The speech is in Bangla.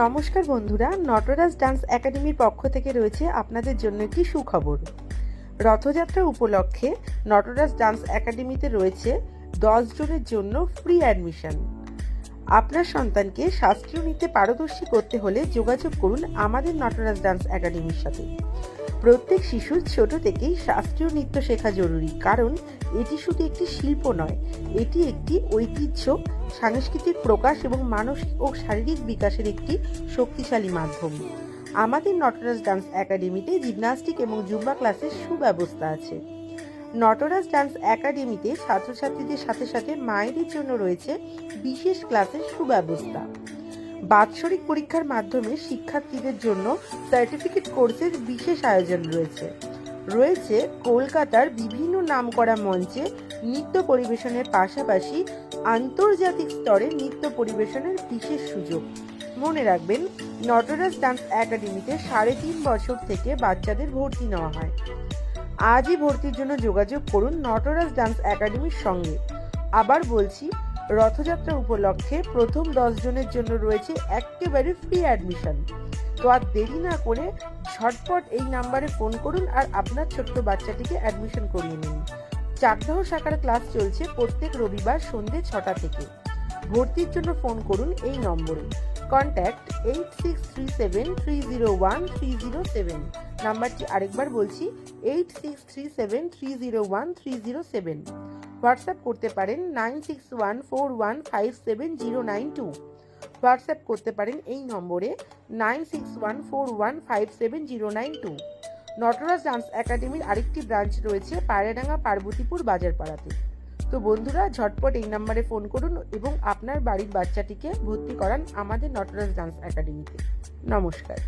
নমস্কার বন্ধুরা, নটরাজ ডান্স একাডেমির পক্ষ থেকে রয়েছে আপনাদের জন্য একটি সুখবর। রথযাত্রা উপলক্ষে নটরাজ ডান্স একাডেমিতে রয়েছে দশ জনের জন্য ফ্রি অ্যাডমিশন আপনার সন্তানকে শাস্ত্রীয় নিতে পারদর্শী করতে হলে যোগাযোগ করুন আমাদের নটরাজ ডান্স একাডেমির সাথে। প্রত্যেক শিশুর ছোট থেকেই শাস্ত্রীয় নৃত্য শেখা জরুরি, কারণ এটি শুধু একটি শিল্প নয়, এটি একটি ঐতিহ্য, সাংস্কৃতিক প্রকাশ এবং মানসিক ও শারীরিক বিকাশের একটি শক্তিশালী মাধ্যম। আমাদের নটরাজ ডান্স একাডেমিতে জিমনাস্টিক এবং জুম্বা ক্লাসের সুব্যবস্থা আছে। নটরাজ ডান্স একাডেমিতে ছাত্রছাত্রীদের সাথে সাথে মায়েদের জন্য রয়েছে বিশেষ ক্লাসের সুব্যবস্থা। বাৎসরিক পরীক্ষার মাধ্যমে শিক্ষার্থীদের জন্য সার্টিফিকেট কোর্সের বিশেষ আয়োজন রয়েছে। রয়েছে কলকাতার বিভিন্ন নামকরা মঞ্চে নৃত্য পরিবেশনের পাশাপাশি আন্তর্জাতিক স্তরে নৃত্য পরিবেশনের বিশেষ সুযোগ। মনে রাখবেন নটরাজ ডান্স একাডেমিতে সাড়ে তিন বছর থেকে বাচ্চাদের ভর্তি নেওয়া হয়। আজই ভর্তির জন্য যোগাযোগ করুন নটরাজ ডান্স একাডেমির সঙ্গে। আবার বলছি রথযাত্রা উপলক্ষে প্রথম দশ জনের জন্য রয়েছে একেবারে ফ্রি অ্যাডমিশন তো আর দেরি না করে ঝটপট এই নাম্বারে ফোন করুন আর আপনার ছোট্ট বাচ্চাটিকে অ্যাডমিশন করিয়ে নিন। চাকদাহ শাখার ক্লাস চলছে প্রত্যেক রবিবার সন্ধ্যে ছটা থেকে। ভর্তির জন্য ফোন করুন এই নম্বরে। Contact eight six three seven three zero one three zero seven নাম্বারটি আরেকবার বলছি eight six three seven three zero one three zero seven WhatsApp করতে পারেন nine six one four one five seven zero nine two. WhatsApp করতে পারেন এই নম্বরে nine six one four one five seven zero nine two. Nataraj dance একাডেমির আরেকটি ব্রাঞ্চ রয়েছে পায়রাডাঙ্গা পার্বতীপুর বাজারপাড়াতে। তো বন্ধুরা, ঝটপট এই নাম্বারে ফোন করুন এবং আপনার বাড়ির বাচ্চাটিকে ভর্তি করান আমাদের নটরাজ ডান্স একাডেমিতে। নমস্কার।